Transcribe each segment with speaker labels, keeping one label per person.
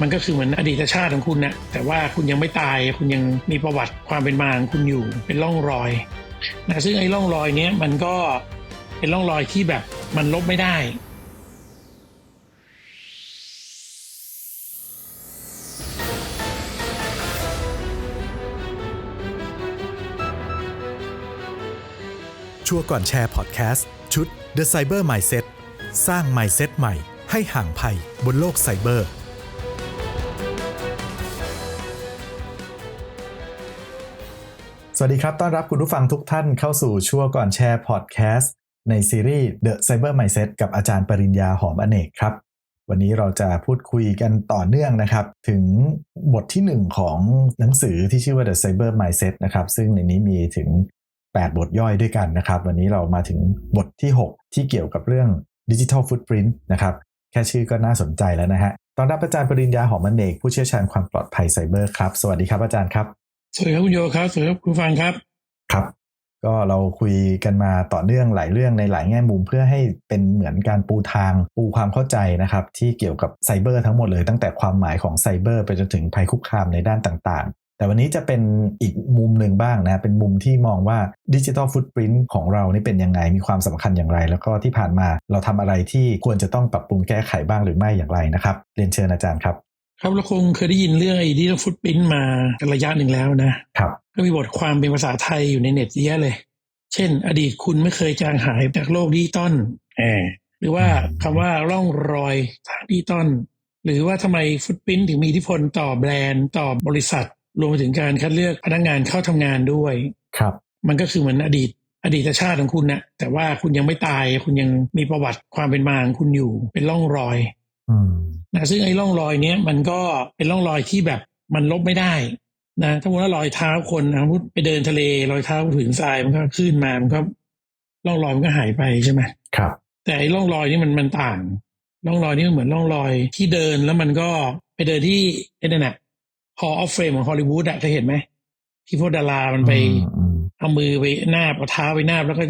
Speaker 1: มันก็คือเหมือนอดีตชาติของคุณนะแต่ว่าคุณยังไม่ตายคุณยังมีประวัติความเป็นมาของคุณอยู่เป็นร่องรอยนะซึ่งไอ้ร่องรอยเนี้ยมันก็เป็นร่องรอยที่แบบมันลบไม่ได้
Speaker 2: ชัวร์ก่อนแชร์พอดแคสต์ชุด The Cyber Mindset สร้าง Mindset ใหม่ให้ห่างภัยบนโลกไซเบอร์ วัสดีครับ ต้อนรับคุณผู้ฟังทุกท่านเข้าสู่ชัวร์ก่อนแชร์พอดแคสต์ในซีรีส์ The Cyber Mindset กับอาจารย์ปริญญาหอมอเนกครับ วันนี้เราจะพูดคุยกันต่อเนื่องนะครับ ถึงบทที่ 1 ของหนังสือที่ชื่อว่า The Cyber Mindset นะครับ ซึ่งในนี้มีถึง 8 บทย่อยด้วยกันนะครับ วันนี้เรามาถึงบทที่ 6 ที่เกี่ยวกับเรื่อง Digital Footprint นะครับแค่ชื่อก็น่าสนใจแล้วนะฮะตอนรับอาจารย์ปริญญาหอมอเนกผู้เชี่ยวชาญความปลอดภัยไซเบอร์ครับ สวัสดีครับอาจารย์ครับ
Speaker 1: สวัสดีครับคุณโยครับสวัสดีครับคุณฟังครับ
Speaker 2: ครับ ก็เราคุยกันมาต่อเนื่องหลายเรื่องในหลายแง่มุมเพื่อให้เป็นเหมือนการปูทางปูความเข้าใจนะครับ ที่เกี่ยวกับไซเบอร์ทั้งหมดเลยตั้งแต่ความหมายของไซเบอร์ไปจนถึงภัยคุกคามในด้านต่างๆ แต่วันนี้จะเป็นอีกมุมหนึ่งบ้างนะเป็นมุมที่มองว่าดิจิทัลฟุตปรินต์ของเรานี่เป็นยังไงมีความสำคัญอย่างไร แล้วก็ที่ผ่านมาเราทำอะไรที่ควรจะต้องปรับปรุงแก้ไขบ้างหรือไม่อย่างไรนะครับเรียนเชิญอาจารย์ครับ
Speaker 1: ครับเราคงเคยได้ยินเรื่องไอ้ดิจิทัลฟุตปรินต์มาระยะหนึ่งแล้วนะ
Speaker 2: ครับ
Speaker 1: ก็มีบทความเป็นภาษาไทยอยู่ในเน็ตเยอะเลย เช่น อดีตคุณไม่เคยจางหายจากโลกดิจิตอลแอบหรือว่าคำว่าร่องรอยทางดิจิตอลหรือว่าทำไมฟุตปรินต์ถึงมีอิทธิพลต่อแบรนด์ต่อบริษัท รวมไปถึงการคัดเลือกพนักงานเข้าทำงานด้วย
Speaker 2: ครับ
Speaker 1: มันก็คือเหมือนอดีตอดีตชาติของคุณนะแต่ว่าคุณยังไม่ตายคุณยังมีประวัติความเป็นมาของคุณอยู่เป็นร่องรอย
Speaker 2: อืม
Speaker 1: นะซึ่งไอ้ร่องรอยเนี้ยมันก็เป็นร่องรอยที่แบบมันลบไม่ได้นะถ้าว่ารอยเท้าคนนะสมมุติไปเดินทะเลรอยเท้าผืนทรายมันก็ขึ้นมามันก็ร่องรอยมันก็หายไปใช่ไหม
Speaker 2: ครับ
Speaker 1: แต่ไอ้ร่องรอยนี่มันมันต่างร่องรอยนี่มันเหมือนร่องรอยที่เดินแล้วมันก็ไปเดินที่ไอ้นั่นน่ะ Hall of Fame ของฮอลลีวูดอะเคยเห็นไหมที่พวกดารามันไป
Speaker 2: อืมอืม
Speaker 1: เอามือไปหน้าบเอาเท้าไปหน้าบแล้วก็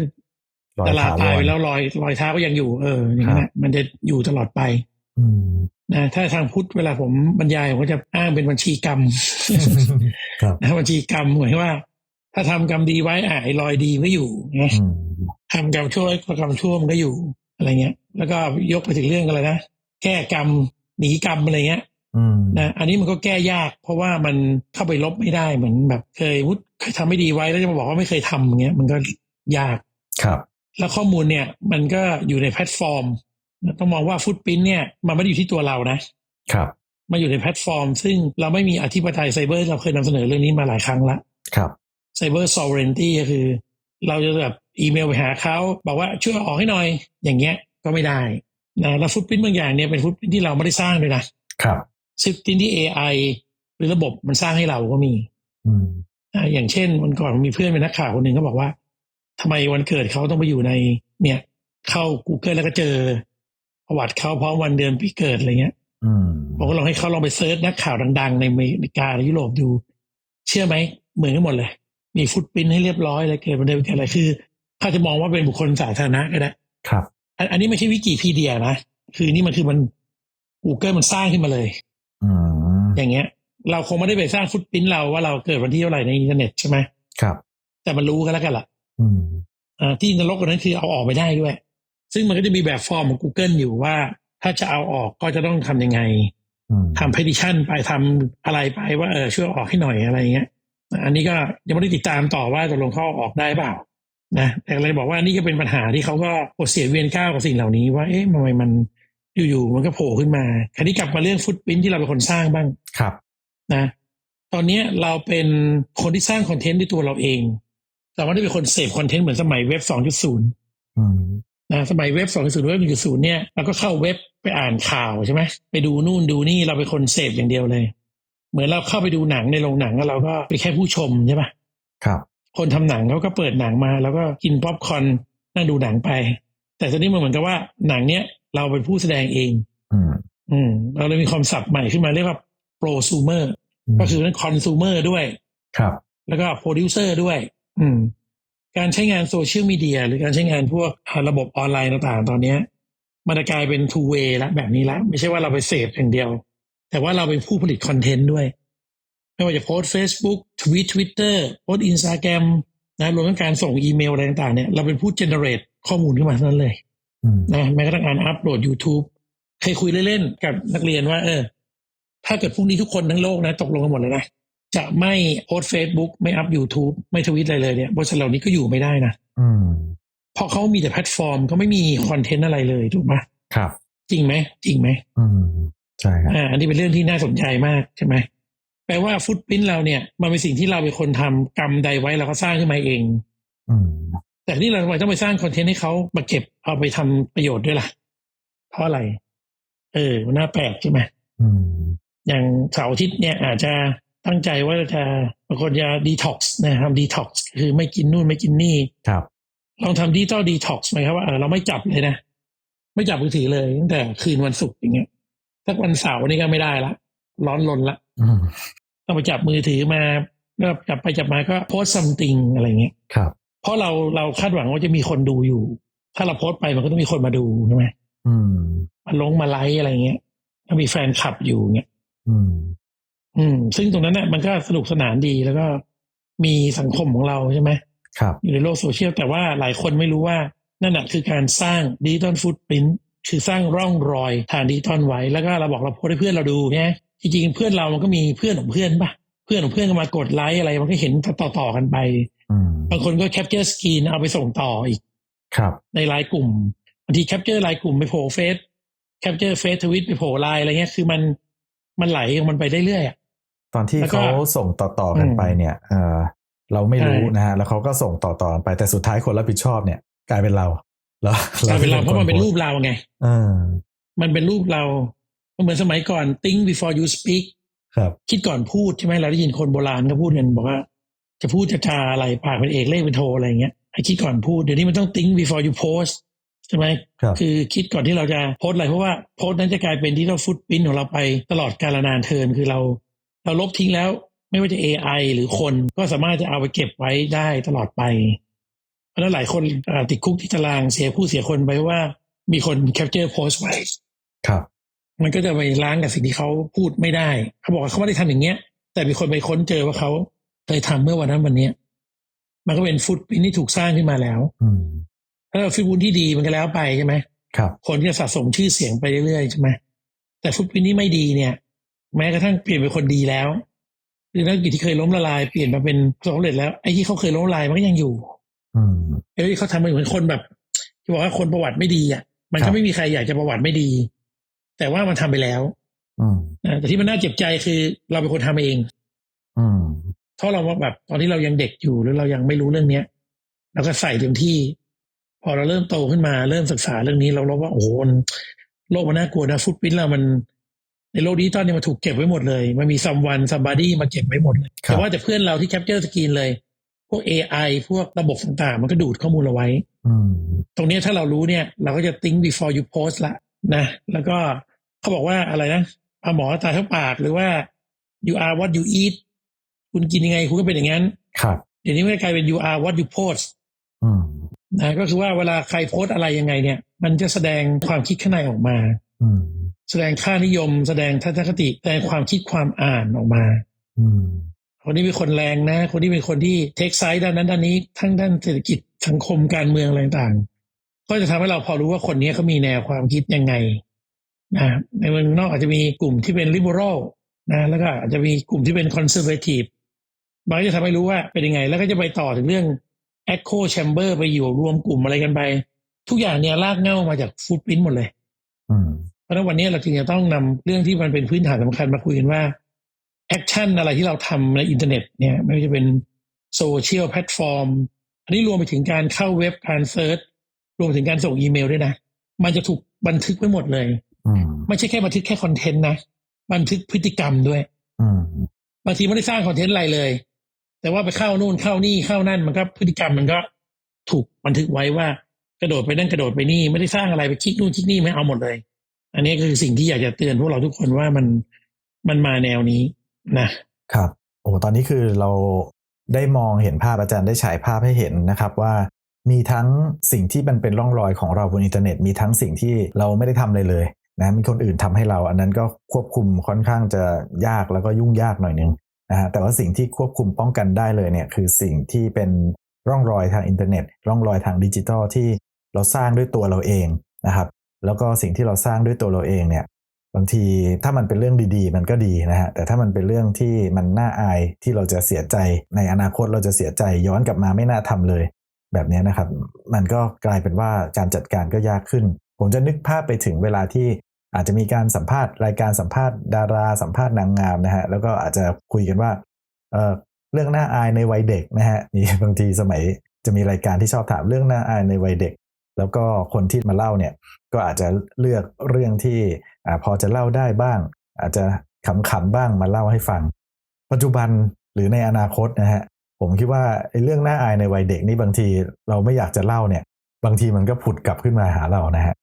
Speaker 2: รอย
Speaker 1: ดารา
Speaker 2: ถาวร
Speaker 1: ตายไปแล้วรอยรอยเท้าก็ยังอยู่ เอออย่างนั้น
Speaker 2: ครั
Speaker 1: นะ
Speaker 2: บ
Speaker 1: มันจะอยู่ตลอดไป
Speaker 2: อืม
Speaker 1: นะถ้าทางพุทธเวลาผมบรรยายผมก็จะอ้างเป็นบัญชีกรรม
Speaker 2: ครับ
Speaker 1: นะบัญชีกรรมเหมือนว่า ถ้าทำกรรมดีไว้อะไอ้รอยดีก็อยู่ไง
Speaker 2: อืม
Speaker 1: ทำกรรมชั่วกรรมชั่วมันก็อยู่อะไรเงี้ย แล้วก็ยกไปถึงเรื่องอะไรนะแก้กรรมหนีกรรมอะไรเงี้ย
Speaker 2: อืม
Speaker 1: นะอันนี้มันก็แก้ยาก เพราะว่ามันเข้าไปลบไม่ได้เหมือนแบบ เคยวุฒเคยทำไม่ดีไว้แล้วจะมาบอกว่าไม่เคยทำอย่างเงี้ยมันก็ยาก
Speaker 2: ครับ
Speaker 1: แล้วข้อมูลเนี่ย มันก็อยู่ในแพลตฟอร์ม ต้องมองว่าฟุตปิ้นเนี่ยมันไม่ได้อยู่ที่ตัวเรานะ
Speaker 2: ครับ
Speaker 1: มาอยู่ในแพลตฟอร์ม ซึ่งเราไม่มีอธิปไตยไซเบอร์เราเคยนำเสนอเรื่องนี้มาหลายครั้งละ
Speaker 2: ครับ
Speaker 1: ไซเบอร์ซ v เรนตี้ก็คือ เราจะแบบอีเมลไปหาเขาบอกว่าช่วยเอาออกให้หน่อยอย่างเงี้ยก็ไม่ได้นะแล้วฟุตพิ้นบางอย่างเนี่ยเป็นฟุตพิ้นที่เราไม่ได้สร้างเลยนะครับฟุตพิ้นที่ AI หรือระบบมันสร้างให้เราก็มี
Speaker 2: อืม
Speaker 1: อ่าอย่างเช่นวันก่อนมีเพื่อนเป็นนักข่าวคนหนึ่งเขาบอกว่าทำไมวันเกิดเขาต้องไปอยู่ในเนี่ย เข้า Google แล้วก็เจอ ประวัติเขาพร้อมวันเดือนปีเกิดอะไรเงี้ย
Speaker 2: อืม
Speaker 1: ผมก็ลองให้เขาลองไปเซิร์ชนักข่าวดัง ๆ ในอเมริกาหรือยุโรปดู เชื่อไหมเหมือนกันหมดเลย มีฟุตปรินท์ให้เรียบร้อยเลยเกิดวันเดือนปีเกิดอะไรคือเขาจะมองว่าเป็นบุคคลสาธารณะก็ได้
Speaker 2: ครับ
Speaker 1: อันอันนี้ไม่ใช่วิกิพีเดียนะคือนี่มันคือมัน Google มันสร้างขึ้นมาเลย
Speaker 2: อืม
Speaker 1: อย่างเงี้ย เราคงไม่ได้ไปสร้างฟุตปรินท์เราว่าเราเกิดวันที่เท่าไหร่ในอินเทอร์เน็ตใช่ไหม
Speaker 2: ครับ
Speaker 1: แต่มันรู้กันแล้วกันล่ะ
Speaker 2: อืม
Speaker 1: อ่าที่นรกกว่านั้นคือเอาออกไม่ได้ด้วย ซึ่งมันก็จะมีแบบฟอร์มของ Google อยู่ว่า ถ้าจะเอาออกก็จะต้องทำยังไง
Speaker 2: อืม
Speaker 1: ทำ petition ไปทำอะไรไปว่าเออช่วยออกให้หน่อยอะไรเงี้ย อันนี้ก็ยังไม่ได้ติดตามต่อว่าตกลงเขาเอาออกได้เปล่านะแต่เลยบอกว่านี่ก็เป็นปัญหาที่เขาก็ปวดเสียเวียนก้าวกับสิ่งเหล่านี้ว่าเอ๊ะทำไมมันอยู่ๆมันก็โผล่ขึ้นมาคราวนี้กลับมาเรื่องฟุตพิ้นที่เราเป็นคนสร้างบ้าง
Speaker 2: ครับ
Speaker 1: นะ ตอนเนี้ยเราเป็นคนที่สร้างคอนเทนต์ด้วยตัวเราเองแต่ว่าได้เป็นคนเสพคอนเทนต์เหมือนสมัยเว็บ2.0
Speaker 2: อืม
Speaker 1: นะสมัยเว็บ2.0เว็บ1.0เนี่ยเราก็เข้าเว็บไปอ่านข่าวใช่ไหมไปดูนู่นดูนี่เราเป็นคนเสพอย่างเดียวเลย เหมือนเราเข้าไปดูหนังในโรงหนังแล้วเราก็เป็นแค่ผู้ชมใช่ปะ
Speaker 2: ครับ
Speaker 1: คนทำหนังเขาก็เปิดหนังมา แล้วก็กินป๊อปคอร์นนั่งดูหนังไป แต่ตอนนี้มันเหมือนกับว่าหนังเนี้ยเราเป็นผู้แสดงเอง
Speaker 2: อืม
Speaker 1: อืม เราเลยมีความศัพท์ใหม่ขึ้นมาเรียกว่าโปรซูเมอร์ก็คือนั้นคอน sumer ด้วย
Speaker 2: ครับ
Speaker 1: แล้วก็โปรดิวเซอร์ด้วย อืม การใช้งานโซเชียลมีเดียหรือการใช้งานพวกระบบออนไลน์ต่างๆ ตอนเนี้ยมันจะกลายเป็น two way ละแบบนี้ละไม่ใช่ว่าเราไปเสพอย่างเดียวแแต่ว่าเราเป็นผู้ผลิตคอนเทนต์ด้วย ไม่ว่าจะโพสต์ Facebook ทวีตทวิตเตอร์โพสต์อินสตาแกรมนะรวมทั้งการส่งอีเมลอะไรต่างๆเนี่ยเราเป็นผู้เจเนเรตข้อมูลขึ้นมาเท่านั้นเลย
Speaker 2: อืม
Speaker 1: นะแม้กระทั่งการอัปโหลด YouTube เคยคุยเล่นๆกับนักเรียนว่า เออ ถ้าเกิดพรุ่งนี้ทุกคนทั้งโลกนะ ตกลงกันหมดเลยนะ จะไม่โพสเฟซบุ๊กไม่อัพ YouTube ไม่ทวิตอะไรเลยเนี่ยบริษัทเหล่านี้ก็อยู่ไม่ได้นะ
Speaker 2: อืม
Speaker 1: เพราะเขามีแต่แพลตฟอร์มเขาไม่มีคอนเทนต์อะไรเลยถูกไหม
Speaker 2: ครับ
Speaker 1: จริงไหมจริงไหม
Speaker 2: อืมใช่ครับ
Speaker 1: อ่าอันนี้เป็นเรื่องที่น่าสนใจมากใช่ไหมแปลว่าฟุตพิ้นเราเนี่ย มันเป็นสิ่งที่เราเป็นคนทำกรรมใดไว้เราก็สร้างขึ้นมาเอง
Speaker 2: อืม
Speaker 1: แต่นี่เราทำไมต้องไปสร้างคอนเทนต์ให้เขามาเก็บเอาไปทำประโยชน์ด้วยล่ะ เพราะอะไร เออมันน่าแปลกใช่ไหม
Speaker 2: อืม
Speaker 1: อย่างเสาร์อาทิตย์เนี่ยอาจจะ ตั้งใจว่าจะบางคนจะดีท็อกซ์นะครับดีท็อกซ์คือไม่กินนู่นไม่กินนี่
Speaker 2: ครับ
Speaker 1: ลองทำดิจิตอลดีท็อกซ์ไหมครับว่าเออเราไม่จับเลยนะ ไม่จับมือถือเลยตั้งแต่คืนวันศุกร์อย่างเงี้ยสักวันเสาร์นี่ก็ไม่ได้ละ ร้อนลนละ
Speaker 2: อืม
Speaker 1: ต้องไปจับมือถือมาแล้วจับไปจับมาก็โพสซัมติงอะไรเงี้ย
Speaker 2: ครับ
Speaker 1: เพราะเราเราคาดหวังว่าจะมีคนดูอยู่ ถ้าเราโพสต์ไปมันก็ต้องมีคนมาดูใช่ไหม
Speaker 2: อืม
Speaker 1: มาลงมาไลค์อะไรเงี้ยถ้ามีแฟนคลับอยู่เงี้ย
Speaker 2: อืม
Speaker 1: อืม ซึ่งตรงนั้นเนี่ยมันก็สนุกสนานดีแล้วก็มีสังคมของเราใช่ไหม
Speaker 2: ครับ
Speaker 1: อยู่ในโลกโซเชียล แต่ว่าหลายคนไม่รู้ว่า นั่นแหะคือการสร้างดิจิตอลฟุตปรินต์คือสร้างร่องรอยทางดิจิตอลไว้ แล้วก็เราบอกเราโพสต์ให้เพื่อนเราดูเนี่ยจริงๆเพื่อนเรามันก็มีเพื่อนของเพื่อนป่ะเพื่อนของเพื่อนก็มากดไลค์อะไร มันก็เห็นต่อๆกันไป
Speaker 2: อืม
Speaker 1: บางคนก็แคปเจอร์สกรีนเอาไปส่งต่ออีก
Speaker 2: ครับ
Speaker 1: ในไลน์กลุ่มบางทีแคปเจอร์ไลน์กลุ่มไปโผล่เฟซแคปเจอร์เฟซทวิตไปโผล่ไลน์อะไรเงี้ยคือมันมันไหลของมันไปเรื่อยๆอะ
Speaker 2: ตอนที่
Speaker 1: แล้วก็
Speaker 2: เขาส่งต่อๆกัน
Speaker 1: อืม
Speaker 2: ไปเนี่ยเออเราไม่รู้
Speaker 1: ใช่
Speaker 2: นะฮะแล้วเขาก็ส่งต่อๆกันไปแต่สุดท้ายคนรับผิดชอบเนี่ย กลายเป็นเราแล้ว
Speaker 1: กลายเป็นเราเพราะมันเป็นรูป
Speaker 2: คโพสต์
Speaker 1: เราไง
Speaker 2: เออ
Speaker 1: มันเป็นรูปเรามันเหมือนสมัยก่อน think before you speak
Speaker 2: ครับ
Speaker 1: คิดก่อนพูดใช่ไหมเราได้ยินคนโบราณก็พูดกันบอกว่า จะพูดจะจาอะไรปากเป็นเอกเลขเป็นโทอะไรอย่างเงี้ยให้คิดก่อนพูดเดี๋ยวนี้มันต้อง think before you post ใช่ไหม
Speaker 2: ครับ
Speaker 1: คือคิดก่อนที่เราจะโพสต์อะไรเพราะว่าโพสต์นั้นจะกลายเป็นที่เราฟุตปิ้นของเราไปตลอดกาลนานเทินคือเรา เราลบทิ้งแล้ว ไม่ว่าจะ AI หรือคนก็สามารถจะเอาไปเก็บไว้ได้ตลอดไป เพราะฉะนั้นหลายคนอ่าติดคุกที่ตารางเสียผู้เสียคนไปว่ามีคนแคปเจอร์โพสต์ไว้
Speaker 2: ครับ
Speaker 1: มันก็จะไปล้างกับสิ่งที่เขาพูดไม่ได้ เขาบอกว่าเขาไม่ได้ทำอย่างเงี้ย แต่มีคนไปค้นเจอว่าเขาเคยทำเมื่อวันนั้นวันเนี้ยมันก็เป็นฟุตพิ้นที่ถูกสร้างขึ้นมาแล้ว
Speaker 2: อืม
Speaker 1: ถ้าเราฟุตพิ้นที่ดีมันก็แล้วไปใช่ไหม
Speaker 2: ครับ
Speaker 1: คนก็จะสะสมชื่อเสียงไปเรื่อยๆใช่ไหมแต่ฟุตพิ้นที่ไม่ดีเนี่ย แม้กระทั่งเปลี่ยนเป็นคนดีแล้ว หรือนักกิจที่เคยล้มละลายเปลี่ยนมาเป็นสำเร็จแล้วไอ้ที่เขาเคยล้มละลายมันก็ยังอยู่
Speaker 2: อืม
Speaker 1: เอ้ยเขาทำมาเหมือนคนแบบที่บอกว่าคนประวัติไม่ดีอะ มัน
Speaker 2: ครั
Speaker 1: ก็
Speaker 2: บ
Speaker 1: ไม่มีใครอยากจะประวัติไม่ดี แต่ว่ามันทำไปแล้ว
Speaker 2: อืม
Speaker 1: นะแต่ที่มันน่าเจ็บใจคือเราเป็นคนทำเอง
Speaker 2: อืม
Speaker 1: เพราะเราว่าแบบตอนที่เรายังเด็กอยู่หรือเรายังไม่รู้เรื่องเนี้ยเราก็ใส่เต็มที่ พอเราเริ่มโตขึ้นมาเริ่มศึกษาเรื่องนี้เราเราว่าโอ้โหมันโลกมันน่ากลัวนะฟุตพิ้นเรามัน ในโลกดิจิตอลเนี่ยมันถูกเก็บไว้หมดเลย มันมีซัมวันซัมบาดี้มาเก็บไว้หมดเลย
Speaker 2: ครับ
Speaker 1: แต่ว่าแต่เพื่อนเราที่แคปเจอร์สกรีนเลย พวก AI พวกระบบต่างๆ มันก็ดูดข้อมูลเราไว้
Speaker 2: อืม
Speaker 1: ตรงเนี้ยถ้าเรารู้เนี่ย เราก็จะ think before you post ละนะ แล้วก็เขาบอกว่าอะไรนะปลาหมอตายเท่าปากหรือว่า you are what you eat คุณกินยังไงคุณก็เป็นอย่างนั้น
Speaker 2: ครับ
Speaker 1: เดี๋ยวนี้มันก็กลายเป็น you are what you post
Speaker 2: อืม
Speaker 1: นะก็คือว่าเวลาใครโพสต์อะไรยังไงเนี่ย มันจะแสดงความคิดข้างในออกมา
Speaker 2: อืม
Speaker 1: แสดงค่านิยม แสดงทัศนคติแสดงความคิดความอ่านออกมา
Speaker 2: อืม
Speaker 1: คนนี้เป็นคนแรงนะ คนนี้เป็นคนที่เทคไซด์ด้านนั้นด้านนี้ทั้งด้านเศรษฐกิจสังคมการเมืองอะไรต่างๆ ก็จะทำให้เราพอรู้ว่าคนนี้เขามีแนวความคิดยังไงนะในเมืองนอกอาจจะมีกลุ่มที่เป็น liberal นะแล้วก็อาจจะมีกลุ่มที่เป็น conservative บางก็จะทำให้รู้ว่าเป็นยังไง แล้วก็จะไปต่อถึงเรื่อง echo chamber ไปอยู่รวมกลุ่มอะไรกันไป ทุกอย่างเนี่ยลากเหง้ามาจากฟุตพิ้นหมดเลย
Speaker 2: อืม
Speaker 1: เพราะฉะนั้นวันนี้เราจึงจะต้องนำเรื่องที่มันเป็นพื้นฐานสำคัญมาคุยกันว่าแอคชั่นอะไรที่เราทำในอินเทอร์เน็ตเนี่ยไม่ว่าจะเป็นโซเชียลแพลตฟอร์มอันนี้รวมไปถึงการเข้าเว็บการเซิร์ชรวมไปถึงการส่งอีเมลด้วยนะ มันจะถูกบันทึกไว้หมดเลย
Speaker 2: อืม
Speaker 1: ไม่ใช่แค่บันทึกแค่คอนเทนต์นะ บันทึกพฤติกรรมด้วย
Speaker 2: อืม
Speaker 1: บางทีไม่ได้สร้างคอนเทนต์อะไรเลย แต่ว่าไปเข้านู่นเข้านี่เข้านั่นมันก็พฤติกรรมมันก็ถูกบันทึกไว้ว่ากระโดดไปนั่นกระโดดไปนี่ไม่ได้สร้างอะไรไปคลิกนู่นคลิกนี่ไม่เอาหมดเลย อันนี้คือสิ่งที่อยากจะเตือนพวกเราทุกคนว่ามันมันมาแนวนี้นะ
Speaker 2: ครับโอ้ตอนนี้คือเราได้มองเห็นภาพอาจารย์ได้ฉายภาพให้เห็นนะครับว่ามีทั้งสิ่งที่มันเป็นร่องรอยของเราบนอินเทอร์เน็ต มีทั้งสิ่งที่เราไม่ได้ทำเลยเลยนะมีคนอื่นทำให้เรา อันนั้นก็ควบคุมค่อนข้างจะยากแล้วก็ยุ่งยากหน่อยนึงนะฮะแต่ว่าสิ่งที่ควบคุมป้องกันได้เลยเนี่ยคือสิ่งที่เป็นร่องรอยทางอินเทอร์เน็ต ร่องรอยทางดิจิทัลที่เราสร้างด้วยตัวเราเองนะครับ แล้วก็สิ่งที่เราสร้างด้วยตัวเราเองเนี่ยบางทีถ้ามันเป็นเรื่องดีๆ มันก็ดีนะฮะแต่ถ้ามันเป็นเรื่องที่มันน่าอายที่เราจะเสียใจในอนาคตเราจะเสียใจย้อนกลับมาไม่น่าทำเลย แบบนี้นะครับ มันก็กลายเป็นว่าการจัดการก็ยากขึ้น ผมจะนึกภาพไปถึงเวลาที่อาจจะมีการสัมภาษณ์รายการสัมภาษณ์ดาราสัมภาษณ์นางงามนะฮะแล้วก็อาจจะคุยกันว่าเออเรื่องน่าอายในวัยเด็กนะฮะมีบางทีสมัยจะมีรายการที่ชอบถามเรื่องน่าอายในวัยเด็ก แล้วก็คนที่มาเล่าเนี่ยก็อาจจะเลือกเรื่องที่อพอจะเล่าได้บ้าง อาจจะขำๆบ้างมาเล่าให้ฟัง ปัจจุบันหรือในอนาคตนะฮะผมคิดว่าไอ้เรื่องน่าอายในวัยเด็กนี่บางทีเราไม่อยากจะเล่าเนี่ย บางทีมันก็ผุดกลับขึ้นมาหาเรานะฮะ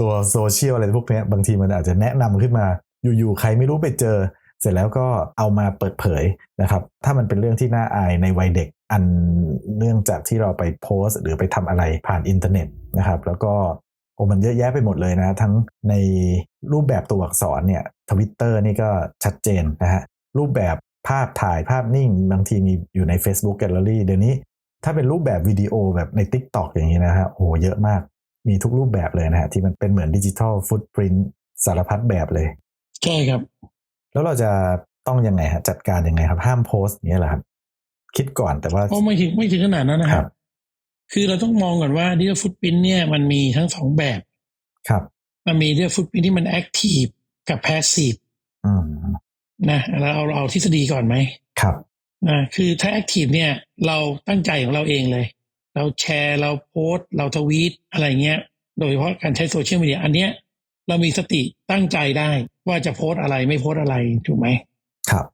Speaker 2: ตัวโซเชียลอะไรพวกนี้บางทีมันอาจจะแนะนำขึ้นมา อยู่ๆใครไม่รู้ไปเจอ เสร็จแล้วก็เอามาเปิดเผยนะครับ ถ้ามันเป็นเรื่องที่น่าอายในวัยเด็ก อันเนื่องจากที่เราไปโพสต์ หรือไปทำอะไรผ่านอินเทอร์เน็ตนะครับ แล้วก็โอ้มันเยอะแยะไปหมดเลยนะ ทั้งในรูปแบบตัวอักษรเนี่ยทวิตเตอร์นี่ก็ชัดเจนนะฮะรูปแบบภาพถ่ายภาพนิ่ง บางทีมีอยู่ใน Facebook Gallery เดี๋ยวนี้ ถ้าเป็นรูปแบบวิดีโอแบบใน Tik t o อกอย่างนี้นะฮะโอ้โหเยอะมากมีทุกรูปแบบเลยนะฮะที่มันเป็นเหมือนดิจิทัลฟุตปรินต์สารพัดแบบเลย
Speaker 1: ใช่ครับ
Speaker 2: แล้วเราจะต้องยังไงฮะจัดการยังไงครับ ห้ามโพสต์อย่างนี้ยเหรอครับ คิดก่อนแต่ว่า
Speaker 1: เพราะไม่ถึงไม่ถึงขนาดนั้นนะค
Speaker 2: ครั
Speaker 1: รับ
Speaker 2: บ
Speaker 1: คือเราต้องมองก่อนว่าดิจิทัลฟุตพิ้นเนี่ยมันมีทั้งสองแบบ
Speaker 2: ครับ
Speaker 1: มันมีดิจิทัลฟุตพิ้นที่มันแอคทีฟกับแพสซีฟ
Speaker 2: อืม
Speaker 1: นะเราเอาเอาทฤษฎีก่อนไหม
Speaker 2: ครับ
Speaker 1: นะคือถ้าแอคทีฟเนี่ย เราตั้งใจของเราเองเลย เราแชร์เราโพสต์เราทวีตอะไรเงี้ย โดยเฉพาะการใช้โซเชียลมีเดียอันเนี้ยเรามีสติตั้งใจได้ว่าจะโพสต์อะไรไม่โพสต์อะไรถูกไหม
Speaker 2: ครับ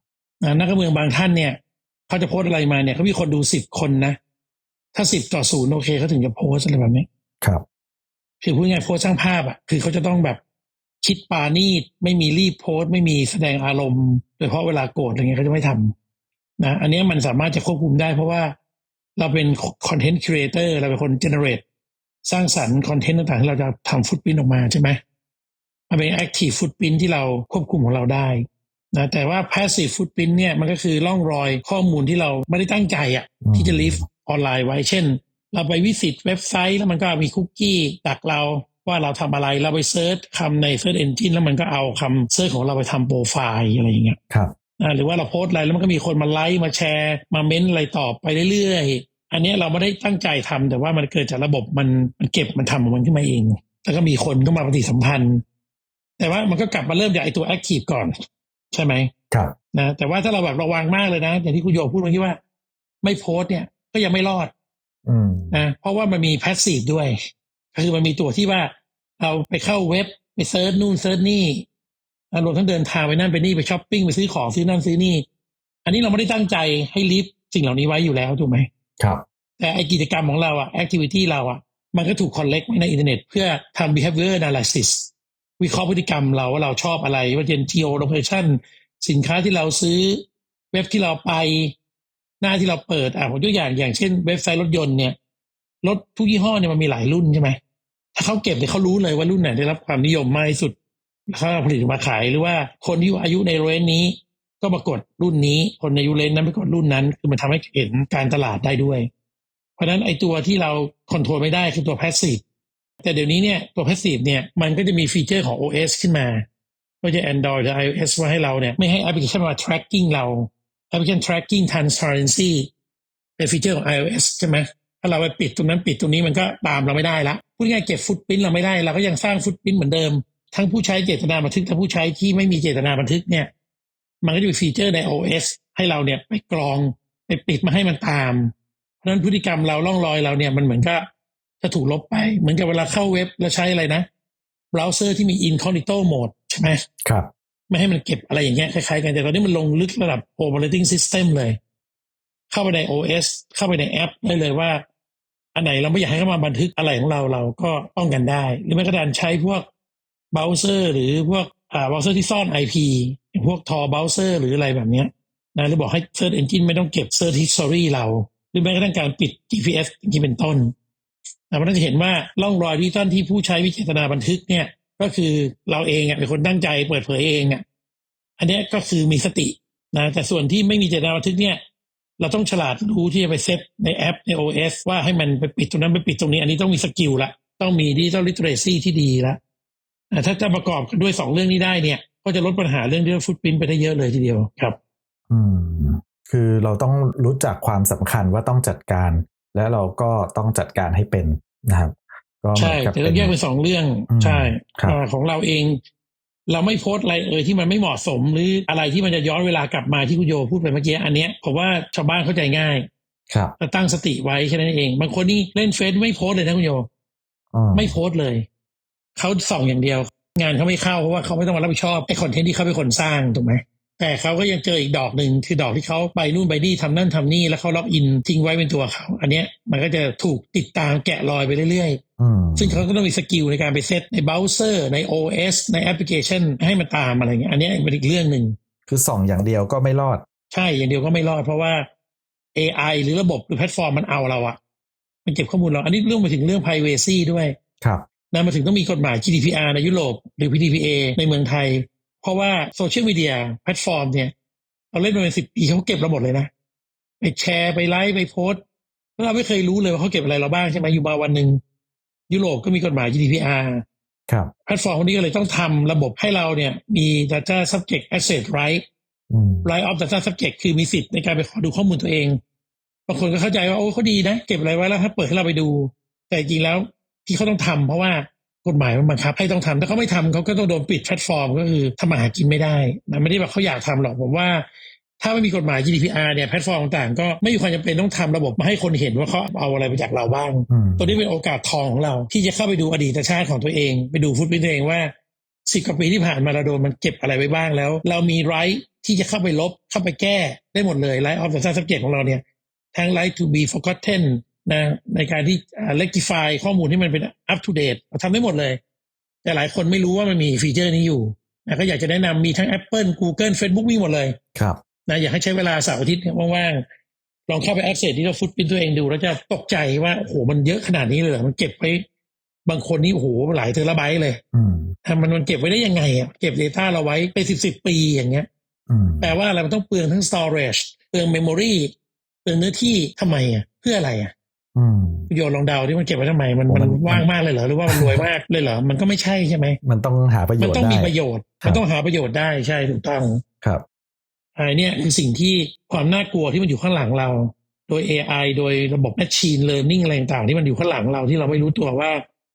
Speaker 1: นะนักการเมืองบางท่านเนี่ย เขาจะโพสต์อะไรมาเนี่ยเขามีคนดูสิบคนนะ ถ้าสิบต่อศูนย์โอเคเขาถึงจะโพสต์อะไรแบบนี้
Speaker 2: ครับ
Speaker 1: คือพูดง่ายๆโพสต์สร้างภาพอะคือเขาจะต้องแบบคิดปานีตไม่มีรีบโพสต์ไม่มีแสดงอารมณ์โดยเฉพาะเวลาโกรธอะไรเงี้ยเขาจะไม่ทำนะอันเนี้ยมันสามารถจะควบคุมได้เพราะว่าเราเป็นคอนเทนต์ครีเอเตอร์เราเป็นคนเจเนเรตสร้างสรรค์คอนเทนต์ต่างๆที่เราจะทำฟุตพิ้นออกมาใช่ไหมมันเป็นแอคทีฟฟุตพิ้นที่เราควบคุมของเราได้ นะแต่ว่า passive footprint เนี่ยมันก็คือร่องรอยข้อมูลที่เราไม่ได้ตั้งใจอะ
Speaker 2: อืม
Speaker 1: ที่จะลิฟต์ออนไลน์ไว้เช่น เราไปวิสิตเว็บไซต์แล้วมันก็มีคุกกี้ดักเราว่าเราทำอะไรเราไปเซิร์ชคำใน Search Engine แล้วมันก็เอาคำเซิร์ชของเราไปทำโปรไฟล์อะไรอย่างเงี้ย
Speaker 2: ครับ
Speaker 1: อ่าหรือว่าเราโพสต์อะไรแล้วมันก็มีคนมาไลค์มาแชร์มาเม้นต์อะไรตอบไปเรื่อยๆ อันเนี้ยเราไม่ได้ตั้งใจทำแต่ว่ามันเกิดจากระบบมันมันเก็บมันทำของมันขึ้นมาเอง แล้วก็มีคนก็มาปฏิสัมพันธ์ แต่ว่ามันก็กลับมาเริ่มจากไอตัวแอคทีฟก่อน ใช่ไหม
Speaker 2: ครับ
Speaker 1: นะแต่ว่าถ้าเราแบบระวังมากเลยนะ อย่างที่คุณโยพูดเมื่อกี้ว่า ไม่โพสต์เนี่ย ก็ยังไม่รอด
Speaker 2: อืม
Speaker 1: นะเพราะว่ามันมีแพสซีฟด้วยก็คือมันมีตัวที่ว่าเราไปเข้าเว็บไปเซิร์ชนู่นเซิร์ชนี่อะรวมทั้งเดินทางไปนั่นไปนี่ไปช้อปปิ้งไปซื้อของซื้อนั่นซื้อนี่ อันนี้เราไม่ได้ตั้งใจให้ลิฟต์สิ่งเหล่านี้ไว้อยู่แล้วถูกไหม
Speaker 2: ครับ
Speaker 1: แต่ไอกิจกรรมของเราอะแอคทิวิตี้เราอะมันก็ถูกคอลเลกไว้ในอินเทอร์เน็ตเพื่อทำ behavior analysis วิเคราะห์พฤติกรรมเราว่าเราชอบอะไร ว่าเป็น geo location สินค้าที่เราซื้อเว็บที่เราไป หน้าที่เราเปิดอะผมยกอย่างอย่างเช่น เว็บไซต์รถยนต์เนี่ยรถทุกยี่ห้อเนี่ยมันมีหลายรุ่นใช่ไหมถ้าเขาเก็บเนี่ยเขารู้เลยว่ารุ่นไหนได้รับความนิยมมากที่สุดแล้วเขาผลิตมาขายหรือว่าคนที่อายุในเรนนี้ ก็มากดรุ่นนี้ คนในยุเรนนั้นไปกดรุ่นนั้น คือมันทำให้เห็นการตลาดได้ด้วย เพราะฉะนั้นไอ้ตัวที่เราคอนโทรลไม่ได้คือตัวแพสซีฟ แต่เดี๋ยวนี้เนี่ยตัวแพสซีฟเนี่ยมันก็จะมีฟีเจอร์ของ OS ขึ้นมาไม่ใช่ Android หรือ iOS ว่าให้เราเนี่ยไม่ให้แอปพลิเคชันมา tracking เราแอปพลิเคชัน tracking transparency เป็นฟีเจอร์ของ iOS ใช่ไหมถ้าเราไปปิดตรงนั้นปิดตรงนี้มันก็ตามเราไม่ได้ละพูดง่ายๆเก็บฟุตพิ้นเราไม่ได้เราก็ยังสร้างฟุตพิ้นเหมือนเดิม ทั้งผู้ใช้เจตนาบันทึกทั้งผู้ใช้ที่ไม่มีเจตนาบันทึกเนี่ย มันก็จะมีฟีเจอร์ใน OS ให้เราเนี่ยไปกรองไปปิดมาให้มันตาม เพราะนั้นพฤติกรรมเราล่องรอยเราเนี่ยมันเหมือนก็ จะถูกลบไปเหมือนกับเวลาเข้าเว็บแล้วใช้อะไรนะเบราว์เซอร์ที่มี incognito mode ใช่ไหม
Speaker 2: ครับ
Speaker 1: ไม่ให้มันเก็บอะไรอย่างเงี้ยคล้ายๆกันแต่ตอนนี้มันลงลึกระดับ operating system เลย เข้าไปใน OS เข้าไปในแอปได้เลยว่า อันไหนเราไม่อยากให้เข้ามาบันทึกอะไรของเราเราก็ป้องกันได้ หรือแม้กระทั่งใช้พวกเบราว์เซอร์หรือพวกอ่าเบราว์เซอร์ที่ซ่อน IP อย่างพวกทอเบราว์เซอร์หรืออะไรแบบเนี้ยนะหรือบอกให้ Search Engine ไม่ต้องเก็บ Search History เรา หรือแม้กระทั่งการปิด GPS อย่างนี้เป็นต้นนะ เพราะนั้นจะเห็นว่าร่องรอยดิจิตอลที่ผู้ใช้วิจารณาบันทึกเนี่ย ก็คือเราเองอะเป็นคนตั้งใจเปิดเผยเองอะอันนี้ก็คือมีสตินะแต่ส่วนที่ไม่มีเจตนาบันทึกเนี่ย เราต้องฉลาดรู้ที่จะไปเซตในแอปใน OS ว่าให้มันไปปิดตรงนั้นไปปิดตรงนี้ อันนี้ต้องมีสกิลละต้องมีดิจิทัลลิเทเรซีที่ดีละถ้าจะประกอบด้วยสองเรื่องนี้ได้เนี่ย ก็จะลดปัญหาเรื่องดิจิทัลฟุตพิ้นไปได้เยอะเลยทีเดียวครับ
Speaker 2: อืม คือเราต้องรู้จักความสำคัญว่าต้องจัดการ และเราก็ต้องจัดการให้เป็นนะครับ ก็เหมื
Speaker 1: ใช่
Speaker 2: อนกับ
Speaker 1: แต่ต้องแยกเป็นสองเรื่อง
Speaker 2: อืม
Speaker 1: ใช่
Speaker 2: ครับ
Speaker 1: อ่าของเราเอง เราไม่โพสต์อะไรเอ่ยที่มันไม่เหมาะสมหรืออะไรที่มันจะย้อนเวลากลับมาที่คุณโยพูดไปเมื่อกี้อันเนี้ยผมว่าชาวบ้านเข้าใจง่าย
Speaker 2: ครับ
Speaker 1: แต่ตั้งสติไว้แค่นั้นเอง บางคนนี่เล่นเฟซไม่โพสต์เลยนะคุณโย
Speaker 2: อืม
Speaker 1: ไม่โพสต์เลยเขาส่องอย่างเดียว งานเขาไม่เข้าเพราะว่าเขาไม่ต้องมารับผิดชอบไอ้คอนเทนต์ที่เขาเป็นคนสร้างถูกไหม แต่เขาก็ยังเจออีกดอกหนึ่งคือดอกที่เขาไปนู่นไปนี่ทำนั่นทำนี่แล้วเขาล็อกอินทิ้งไว้เป็นตัวเขาอันเนี้ยมันก็จะถูกติดตามแกะรอยไปเรื่อยๆ
Speaker 2: อืม
Speaker 1: ซึ่งเขาก็ต้องมีสกิลในการไปเซตในเบราว์เซอร์ใน OS ในแอปพลิเคชันให้มันตามอะไรเงี้ยอันเนี้ยเป็นอีกเรื่องหนึ่ง
Speaker 2: คือส่องอย่างเดียวก็ไม่รอด
Speaker 1: ใช่อย่างเดียวก็ไม่รอด เพราะว่า AI หรือระบบหรือแพลตฟอร์มมันเอาเราอะมันเก็บข้อมูลเรา อันนี้เรื่องมาถึงเรื่อง privacy ด้วย
Speaker 2: ครับ
Speaker 1: นะมาถึงต้องมีกฎหมาย GDPR ในยุโรปหรือ PDPA ในเมืองไทย เพราะว่าโซเชียลมีเดียแพลตฟอร์มเนี่ยเราเล่นมาเป็นสิบปีเขาเก็บเราหมดเลยนะไปแชร์ไปไลค์ไปโพสต์แล้วเราไม่เคยรู้เลยว่าเขาเก็บอะไรเราบ้างใช่ไหมอยู่มาวันหนึ่งยุโรปก็มีกฎหมาย GDPR
Speaker 2: ครับ
Speaker 1: แพลตฟอร์มพวกนี้ก็เลยต้องทำระบบให้เราเนี่ย มี data subject asset right
Speaker 2: อืม
Speaker 1: right of data subject คือมีสิทธิ์ในการไปขอดูข้อมูลตัวเองบางคนก็เข้าใจว่าโอ้เขาดีนะ เก็บอะไรไว้แล้วถ้าเปิดให้เราไปดู แต่จริงๆแล้วที่เขาต้องทำเพราะว่า กฎหมายมันบังคับให้ต้องทำถ้าเขาไม่ทำเขาก็ต้องโดนปิดแพลตฟอร์ม ก็คือทำมาหากินไม่ได้นะไม่ได้แบบเขาอยากทำหรอกผมว่า ถ้าไม่มีกฎหมาย GDPR เนี่ยแพลตฟอร์มต่างๆก็ไม่มีความจำเป็นต้องทำระบบมาให้คนเห็นว่าเขาเอาอะไรไปจากเราบ้าง
Speaker 2: อืม
Speaker 1: ตัวนี้เป็นโอกาสทองของเรา ที่จะเข้าไปดูอดีตชาติของตัวเอง ไปดูฟุตพิ้นตัวเองว่าสิบกว่าปีที่ผ่านมาเราโดนมันเก็บอะไรไว้บ้างแล้ว เรามีไรท์ที่จะเข้าไปลบเข้าไปแก้ได้หมดเลยไรท์ออฟ data subject ของเราเนี่ยทั้ง right to be forgotten นะในการที่อ่า rectify ข้อมูลที่มันเป็น up to date เราทำได้หมดเลย แต่หลายคนไม่รู้ว่ามันมีฟีเจอร์นี้อยู่นะก็อยากจะแนะนำมีทั้ง Apple Google Facebook มีหมดเลย
Speaker 2: ครับ
Speaker 1: นะอยากให้ใช้เวลาเสาร์อาทิตย์เนี่ยว่างๆ ลองเข้าไป access ที่เราฟุตพินตัวเองดู แล้วจะตกใจว่าโอ้โหมันเยอะขนาดนี้เลยเหรอมันเก็บไว้บางคนนี่โอ้โหหลายเทราไบต์เลย
Speaker 2: อืม
Speaker 1: ทำมันมันเก็บไว้ได้ยังไงอะเก็บ Data เราไว้เป็นสิบสิบปีอย่างเงี้ย
Speaker 2: อืม
Speaker 1: แปลว่าอะไรมันต้องเปลืองทั้ง storage เปลือง memory เปลืองเนื้อที่ทำไมอะเพื่ออะไรอะ
Speaker 2: อืม
Speaker 1: โยนลองเดาที่มันเก็บไว้ทำไมมัน
Speaker 2: โอ้
Speaker 1: มัน
Speaker 2: มัน
Speaker 1: ว่างมากเลยเหรอหรือว่ามันรวยมากเลยเหรอมันก็ไม่ใช่ใช่ไหม
Speaker 2: มันต้องหาประโย
Speaker 1: มัน
Speaker 2: ชน์
Speaker 1: ต้อง
Speaker 2: ได้
Speaker 1: มีประโยชน์
Speaker 2: ครับ
Speaker 1: มันต้องหาประโยชน์ได้ใช่ถูกต้อง
Speaker 2: ครับ
Speaker 1: อันเนี้ยคือสิ่งที่ความน่ากลัวที่มันอยู่ข้างหลังเรา โดย AI โดยระบบ Machine Learning อะไรต่างๆที่มันอยู่ข้างหลังเราที่เราไม่รู้ตัวว่า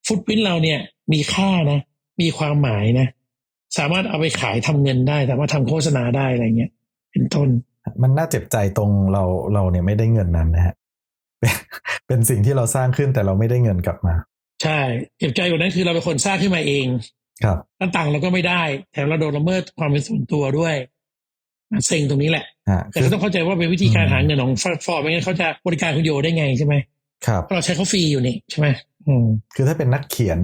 Speaker 1: ฟุตพิ้นเราเนี่ยมีค่านะ มีความหมายนะ สามารถเอาไปขายทำเงินได้สามารถทำโฆษณาได้อะไรเงี้ยเป็นต้น
Speaker 2: มันน่าเจ็บใจตรงเราเราเนี่ยไม่ได้เงินนั้นนะฮะ เป็นเป็นสิ่งที่เราสร้างขึ้นแต่เราไม่ได้เงินกลับมา
Speaker 1: ใช่เจ็บใจกว่านั้นคือเราเป็นคนสร้างขึ้นมาเอง
Speaker 2: ครับ
Speaker 1: ตั้งตังค์เราก็ไม่ได้ แถมเราโดนละเมิดความเป็นส่วนตัวด้วยเซ็งตรงนี้แหละ
Speaker 2: ฮะ
Speaker 1: แต่
Speaker 2: คือ
Speaker 1: ก็ต้องเข้าใจว่าเป็นวิธีการ
Speaker 2: อืม
Speaker 1: หาเงินของแพลตฟอร์มไม่งั้นเขาจะบริการคุณโยได้ไงใช่ไหม
Speaker 2: ครับ
Speaker 1: เพราะเราใช้เขาฟรีอยู่นี่ใช่ไหมอืม
Speaker 2: คือถ้าเป็นนักเขียน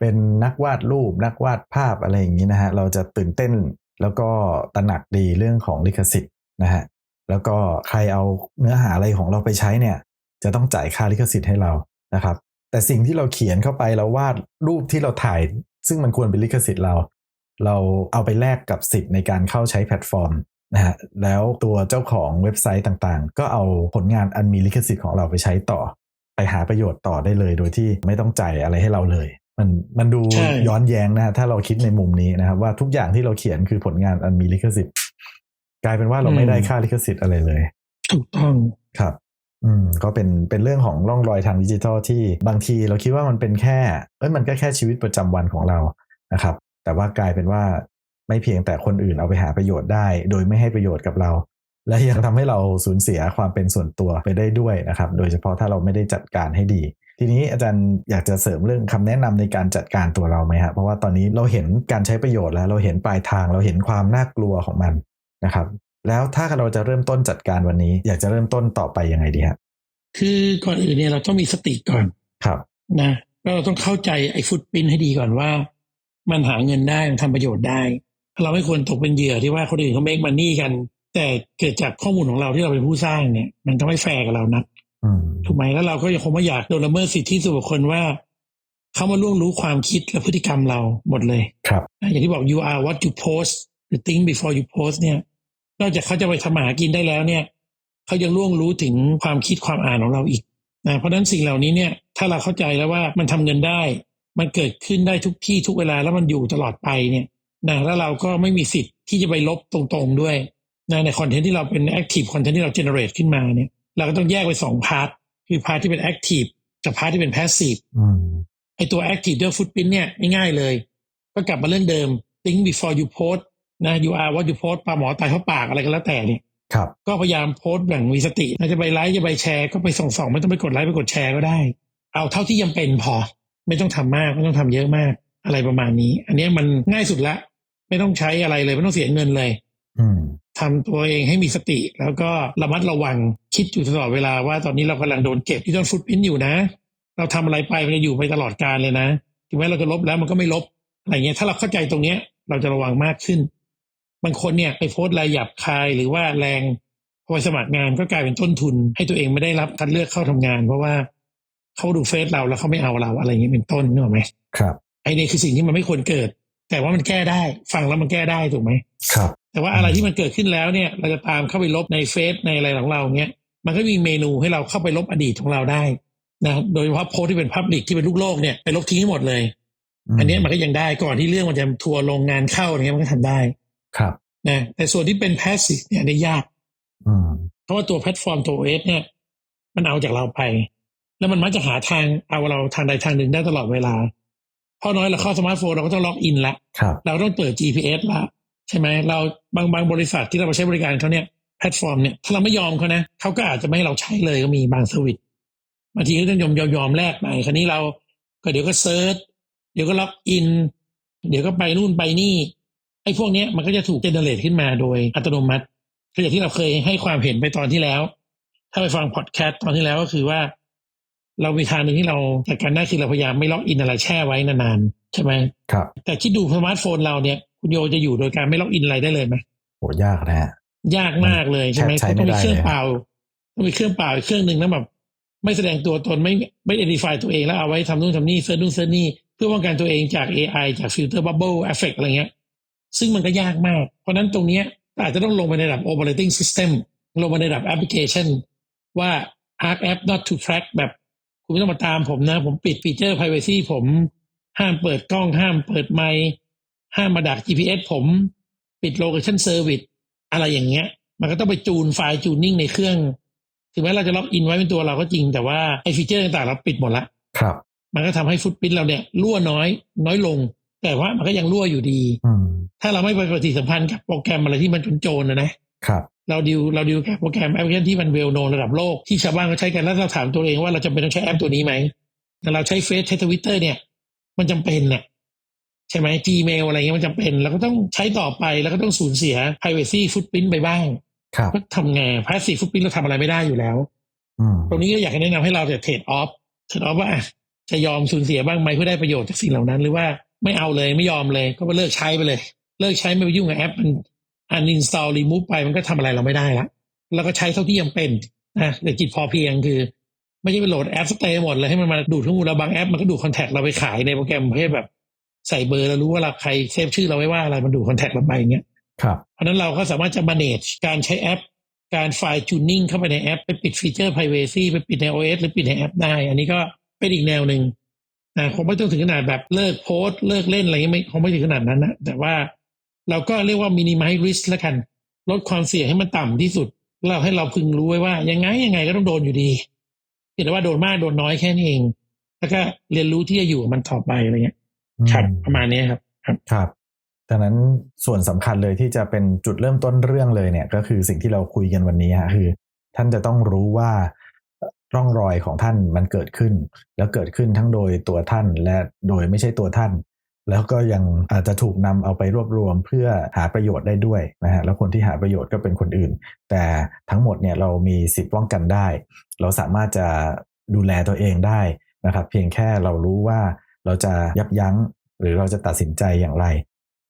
Speaker 2: เป็นนักวาดรูปนักวาดภาพอะไรอย่างนี้นะฮะ เราจะตื่นเต้นแล้วก็ตระหนักดีเรื่องของลิขสิทธิ์นะฮะ แล้วก็ใครเอาเนื้อหาอะไรของเราไปใช้เนี่ย จะต้องจ่ายค่าลิขสิทธิ์ให้เรานะครับ แต่สิ่งที่เราเขียนเข้าไปเราวาดรูปที่เราถ่าย ซึ่งมันควรเป็นลิขสิทธิ์เรา เราเอาไปแลกกับสิทธิ์ในการเข้าใช้แพลตฟอร์มนะฮะแล้วตัวเจ้าของเว็บไซต์ต่างๆ ก็เอาผลงานอันมีลิขสิทธิ์ของเราไปใช้ต่อ ไปหาประโยชน์ต่อได้เลย โดยที่ไม่ต้องจ่ายอะไรให้เราเลย มันมันดู
Speaker 1: ใช่
Speaker 2: ย้อนแย้งนะฮะถ้าเราคิดในมุมนี้นะครับ ว่าทุกอย่างที่เราเขียนคือผลงานอันมีลิขสิทธิ์ กลายเป็นว่าเราไม่ได้ค่าลิขสิทธิ์อะไรเลย
Speaker 1: ถูกต้อง
Speaker 2: ครับ อืมก็เป็นเป็นเรื่องของร่องรอยทางดิจิทัลที่บางทีเราคิดว่ามันเป็นแค่เอ้ยมันก็แค่ชีวิตประจำวันของเรานะครับ แต่ว่ากลายเป็นว่าไม่เพียงแต่คนอื่นเอาไปหาประโยชน์ได้ โดยไม่ให้ประโยชน์กับเรา และยังทำให้เราสูญเสียความเป็นส่วนตัวไปได้ด้วยนะครับ โดยเฉพาะถ้าเราไม่ได้จัดการให้ดี ทีนี้อาจารย์อยากจะเสริมเรื่องคำแนะนำในการจัดการตัวเราไหมฮะเพราะว่าตอนนี้เราเห็นการใช้ประโยชน์แล้วเราเห็นปลายทางเราเห็นความน่ากลัวของมันนะครับ แล้วถ้าเราจะเริ่มต้นจัดการวันนี้ อยากจะเริ่มต้นต่อไปยังไงดีฮะ
Speaker 1: คือก่อนอื่นเนี่ยเราต้องมีสติก่อน
Speaker 2: ครับ
Speaker 1: นะแล้วเราต้องเข้าใจไอ้ฟุตปรินให้ดีก่อนว่า มันหาเงินได้มันทำประโยชน์ได้ เราไม่ควรตกเป็นเหยื่อที่ว่าคนอื่นเขาเมคมันนี่กัน แต่เกิดจากข้อมูลของเราที่เราเป็นผู้สร้างเนี่ย มันก็ไม่แฟร์กับเรานัก
Speaker 2: อืม
Speaker 1: ถูกไหมแล้วเราก็ยังคงไม่อยากโดนละเมิดสิทธิส่วนบุคคลว่าเขามาล่วงรู้ความคิดและพฤติกรรมเราหมดเลย
Speaker 2: ครับ
Speaker 1: อย่างที่บอก you are what you post หรือ think before you post เนี่ย นอกจากเขาจะไปทำมาหากินได้แล้วเนี่ยเขายังล่วงรู้ถึงความคิดความอ่านของเราอีกนะเพราะฉะนั้นสิ่งเหล่านี้เนี่ยถ้าเราเข้าใจแล้วว่ามันทำเงินได้ มันเกิดขึ้นได้ทุกที่ทุกเวลาแล้วมันอยู่ตลอดไปเนี่ยนะแล้วเราก็ไม่มีสิทธิ์ที่จะไปลบตรงๆด้วยนะในคอนเทนต์ที่เราเป็น active content ที่เรา generate ขึ้นมาเนี่ยเราก็ต้องแยกไปสองพาร์ทคือพาร์ทที่เป็น active กับพาร์ทที่เป็น passive
Speaker 2: อืม
Speaker 1: ไอตัว active ด้วย footprint เนี่ยง่ายๆเลย ก็กลับมาเรื่องเดิม think before you post นะ you are what you post ปลาหมอตายเพราะปากอะไรก็แล้วแต่เนี่ย
Speaker 2: ครับ
Speaker 1: ก็พยายามโพสต์อย่างมีสตินะจะไปไลค์จะไปแชร์ก็ไปส่องส่องๆไม่ต้องไปกดไลค์ไปกดแชร์ก็ได้ เอาเท่าที่ยังเป็นพอ ไม่ต้องทำมากไม่ต้องทำเยอะมากอะไรประมาณนี้ อันเนี้ยมันง่ายสุดละ ไม่ต้องใช้อะไรเลยไม่ต้องเสียเงินเลย
Speaker 2: อืม
Speaker 1: ทำตัวเองให้มีสติ แล้วก็ระมัดระวังคิดอยู่ตลอดเวลาว่าตอนนี้เรากำลังโดนเก็บที่ต้นฟุตพิ้นอยู่นะ เราทำอะไรไปมันจะอยู่ไปตลอดกาลเลยนะถึงแม้เราจะลบแล้วมันก็ไม่ลบอะไรเงี้ยถ้าเราเข้าใจตรงเนี้ย เราจะระวังมากขึ้น บางคนเนี่ยไปโพสต์อะไรหยาบคายหรือว่าแรงพอไปสมัครงานก็กลายเป็นต้นทุน ให้ตัวเองไม่ได้รับคัดเลือกเข้าทำงาน เพราะว่าเขาดูเฟซเราแล้วเขาไม่เอาเราอะไรเงี้ยเป็นต้นนึกออกไหม
Speaker 2: ครับ
Speaker 1: ไอ้นี่คือสิ่งที่มันไม่ควรเกิด แต่ว่ามันแก้ได้ฟังแล้วมันแก้ได้ถูกไหม
Speaker 2: ครับ
Speaker 1: แต่ว่าอะไรที่มันเกิดขึ้นแล้วเนี่ย เราจะตามเข้าไปลบในเฟซในอะไรของเราเนี้ยมันก็มีเมนูให้เราเข้าไปลบอดีตของเราได้นะโดยเฉพาะโพสต์ที่เป็นพับลิกที่เป็นลูกโลกเนี่ยไปลบทิ้งให้หมดเลย
Speaker 2: ม
Speaker 1: อันเนี้ยมันก็ยังได้ก่อนที่เรื่องมันจะทัวร์ลงงานเข้าอะไรเงี้ยมันก็ทำได้
Speaker 2: ครับ
Speaker 1: นะแต่ส่วนที่เป็นแพสซีฟเนี่ยได้ยาก
Speaker 2: อืม
Speaker 1: เพราะว่าตัวแพลตฟอร์มตัวเอสเนี่ย มันเอาจากเราไป แล้วมันมักจะหาทางเอาเราทางใดทางหนึ่งได้ตลอดเวลาเพราะน้อยเราเข้าสมาร์ทโฟนเราก็ต้องล็อกอินละ
Speaker 2: ครับ
Speaker 1: เราต้องเปิด GPS ละใช่ไหมเราบางบางบริษัทที่เราไปใช้บริการเขาเนี่ยแพลตฟอร์มเนี่ยถ้าเราไม่ยอมเขานะเขาก็อาจจะไม่ให้เราใช้เลยก็มีบางสวิตบางทีก็ต้องยอมยอมยอมแลกไปคราวนี้เราก็เดี๋ยวก็เซิร์ชเดี๋ยวก็ล็อกอิน เดี๋ยวก็ไปนู่นไปนี่ ไอ้พวกเนี้ยมันก็จะถูกเจเนเรตขึ้นมาโดยอัตโนมัติก็อย่างที่เราเคยให้ความเห็นไปตอนที่แล้ว ถ้าไปฟังพอดแคสต์ตอนที่แล้วก็คือว่า เรามีทางหนึ่งที่เราจัดการได้คือเราพยายามไม่ล็อกอินอะไรแช่ไว้นานๆใช่ไหม
Speaker 2: ครับ
Speaker 1: แต่คิดดูสมาร์ทโฟนเราเนี่ย คุณโยจะอยู่โดยการไม่ล็อกอินอะไรได้เลยไหม
Speaker 2: โหยากนะฮะ
Speaker 1: ยากมากเลยใช่ไหม
Speaker 2: แทบใช้ไม่
Speaker 1: ต้องมี
Speaker 2: ได้
Speaker 1: เครื่อง
Speaker 2: เลย
Speaker 1: เปล่าต้องมีเครื่องเปล่าอีกเครื่องหนึ่งแล้วแบบไม่แสดงตัวตนไม่ไม่ identify ตัวเองแล้วเอาไว้ทำนู่นทำนี่เซิร์ชนู่นเซิร์ชนี่เพื่อป้องกันตัวเองจาก AI จากฟิลเตอร์บับเบิลเอฟเฟกอะไรเงี้ย ซึ่งมันก็ยากมาก เพราะฉะนั้นตรงเนี้ยอาจจะต้องลงไปในระดับ operating system ลงไปในระดับแอปพลิเคชันว่า Arc App not to track แบบ คุณไม่ต้องมาตามผมนะ ผมปิดฟีเจอร์ privacy ผมห้ามเปิดกล้องห้ามเปิดไมค์ห้ามมาดัก GPS ผมปิด location service อะไรอย่างเงี้ย มันก็ต้องไปจูนไฟล์จูนนิ่งในเครื่อง ถึงแม้เราจะล็อกอินไว้เป็นตัวเราก็จริง แต่ว่าไอ้ฟีเจอร์ต่างๆเราปิดหมดละ
Speaker 2: ครับ
Speaker 1: มันก็ทำให้ฟุตพิ้นเราเนี่ยรั่วน้อย น้อยลง แต่ว่ามันก็ยังรั่วอยู่ดี
Speaker 2: อืม
Speaker 1: ถ้าเราไม่ไปปฏิสัมพันธ์กับโปรแกรมอะไรที่มันโจรๆนะนะ
Speaker 2: ครับ
Speaker 1: เราดิวเราดิวกับโปรแกรมแอปพลิเคชันที่มันเวลโนระดับโลกที่ชาวบ้านเขาใช้กันแล้วเราถามตัวเองว่าเราจำเป็นต้องใช้แอปตัวนี้ไหมแต่เราใช้เฟซใช้ทวิตเตอร์เนี่ย มันจำเป็นเนี่ยใช่ไหม Gmail อะไรเงี้ยมันจำเป็นเราก็ต้องใช้ต่อไปแล้วก็ต้องสูญเสีย privacy footprint ไปบ้าง
Speaker 2: ครับ
Speaker 1: ก็ทำไง privacy footprint เราทำอะไรไม่ได้อยู่แล้ว
Speaker 2: อืม
Speaker 1: ตรงนี้ก็อยากให้แนะนำให้เราแต่เทรดออฟเทรดออฟว่าอะจะยอมสูญเสียบ้างไหมเพื่อได้ประโยชน์จากสิ่งเหล่านั้นหรือว่า ไม่เอาเลยไม่ยอมเลย ก็ไปเลิกใช้ไปเลย เลิกใช้ไม่ไปยุ่งกับแอป มันอันอินสตอลรีมูฟไปมันก็ทำอะไรเราไม่ได้ละแล้วก็ใช้เท่าที่ยังเป็นนะแต่จิตพอเพียงคือ ไม่ใช่ไปโหลดแอปสเตย์หมดเลยให้มันมาดูดข้อมูลเราบางแอปมันก็ดูดคอนแทคเราไปขายในโปรแกรมประเภทแบบ ใส่เบอร์แล้วรู้ว่าเราใครเซฟชื่อเราไว้ว่าอะไรมันดูดคอนแทคเราไปอย่างเงี้ย
Speaker 2: ครับ
Speaker 1: เพราะฉะนั้นเราก็สามารถจะ manage การใช้แอป การไฟล์จูนนิ่งเข้าไปในแอป ไปปิดฟีเจอร์ privacy ไปปิดใน OS หรือปิดในแอปได้ อันนี้ก็เป็นอีกแนวหนึ่ง นะคงไม่ต้องถึงขนาดแบบเลิกโพสต์เลิกเล่นอะไรเงี้ยไม่คงไม่ถึงขนาดนั้นนะแต่ว่าเราก็เรียกว่า minimize risk แล้วกัน ลดความเสี่ยงให้มันต่ำที่สุด เราให้เราพึงรู้ไว้ว่า ยังไงยังไงก็ต้องโดนอยู่ดีเพียงแต่ว่าโดนมากโดนน้อยแค่นี้เอง แล้วก็เรียนรู้ที่จะอยู่กับมันต่อไปอะไรเงี้ยครับ
Speaker 2: อืม
Speaker 1: ประมาณนี้ครับ ครับ
Speaker 2: ครับดังนั้นส่วนสำคัญเลยที่จะเป็นจุดเริ่มต้นเรื่องเลยเนี่ย ก็คือสิ่งที่เราคุยกันวันนี้ฮะคือ ท่านจะต้องรู้ว่า ร่องรอยของท่านมันเกิดขึ้น แล้วเกิดขึ้นทั้งโดยตัวท่านและโดยไม่ใช่ตัวท่าน แล้วก็ยังอาจจะถูกนำเอาไปรวบรวมเพื่อหาประโยชน์ได้ด้วยนะฮะแล้วคนที่หาประโยชน์ก็เป็นคนอื่น แต่ทั้งหมดเนี่ยเรามีสิทธิ์ป้องกันได้ เราสามารถจะดูแลตัวเองได้นะครับ เพียงแค่เรารู้ว่าเราจะยับยั้งหรือเราจะตัดสินใจอย่างไร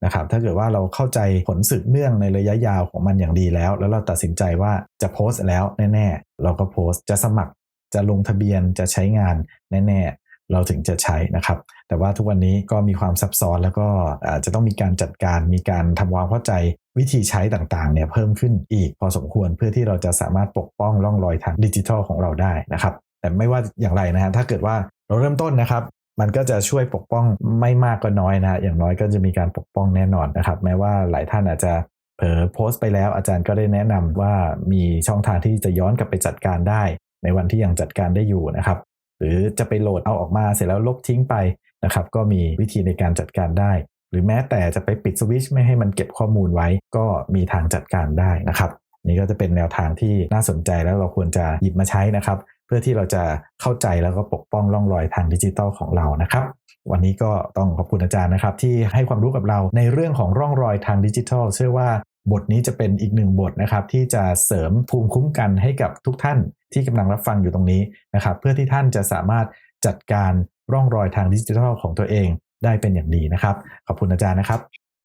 Speaker 2: นะครับถ้าเกิดว่าเราเข้าใจผลสืบเนื่องในระยะยาวของมันอย่างดีแล้ว แล้วเราตัดสินใจว่าจะโพสต์แล้วแน่ ๆ เราก็โพสต์จะสมัคร จะลงทะเบียนจะใช้งานแน่ ๆ เราถึงจะใช้นะครับ แต่ว่าทุกวันนี้ก็มีความซับซ้อนแล้วก็อาจจะต้องมีการจัดการมีการทำความเข้าใจวิธีใช้ต่างๆเนี่ยเพิ่มขึ้นอีกพอสมควรเพื่อที่เราจะสามารถปกป้องร่องรอยทางดิจิทัลของเราได้นะครับ แต่ไม่ว่าอย่างไรนะฮะถ้าเกิดว่าเราเริ่มต้นนะครับมันก็จะช่วยปกป้องไม่มากก็น้อยนะฮะอย่างน้อยก็จะมีการปกป้องแน่นอนนะครับ แม้ว่าหลายท่านอาจจะเผลอโพสต์ไปแล้วอาจารย์ก็ได้แนะนำว่ามีช่องทางที่จะย้อนกลับไปจัดการได้ ในวันที่ยังจัดการได้อยู่นะครับ หรือจะไปโหลดเอาออกมาเสร็จแล้วลบทิ้งไปนะครับ ก็มีวิธีในการจัดการได้ หรือแม้แต่จะไปปิดสวิตช์ไม่ให้มันเก็บข้อมูลไว้ ก็มีทางจัดการได้นะครับ นี่ก็จะเป็นแนวทางที่น่าสนใจแล้วเราควรจะหยิบมาใช้นะครับ เพื่อที่เราจะเข้าใจแล้วก็ปกป้องร่องรอยทางดิจิทัลของเรานะครับวันนี้ก็ต้องขอบคุณอาจารย์นะครับ ที่ให้ความรู้กับเราในเรื่องของร่องรอยทางดิจิทัล เชื่อว่า บทนี้จะเป็นอีกหนึ่งบทนะครับที่จะเสริมภูมิคุ้มกันให้กับทุกท่านที่กำลังรับฟังอยู่ตรงนี้นะครับ เพื่อที่ท่านจะสามารถจัดการร่องรอยทางดิจิทัลของตัวเองได้เป็นอย่างดีนะครับ ขอบคุณอาจารย์นะครับ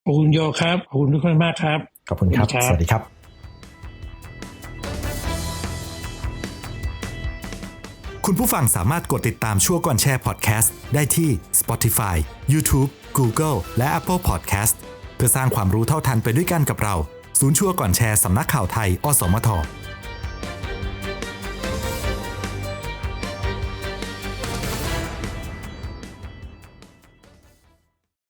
Speaker 1: ขอบคุณโยครับขอบคุณทุกคนมากครับ
Speaker 2: ขอบคุณครับ
Speaker 1: ขอบคุณครับ
Speaker 2: สวัสดีครับ
Speaker 3: คุณผู้ฟังสามารถกดติดตามชั่วก่อนแชร์พอดแคสต์ได้ที่ Spotify, YouTube, Google และ Apple Podcast เพื่อสร้างความรู้เท่าทันไปด้วยกันกับเรา ศูนย์ชั่วก่อนแชร์สำนักข่าวไทย อสมท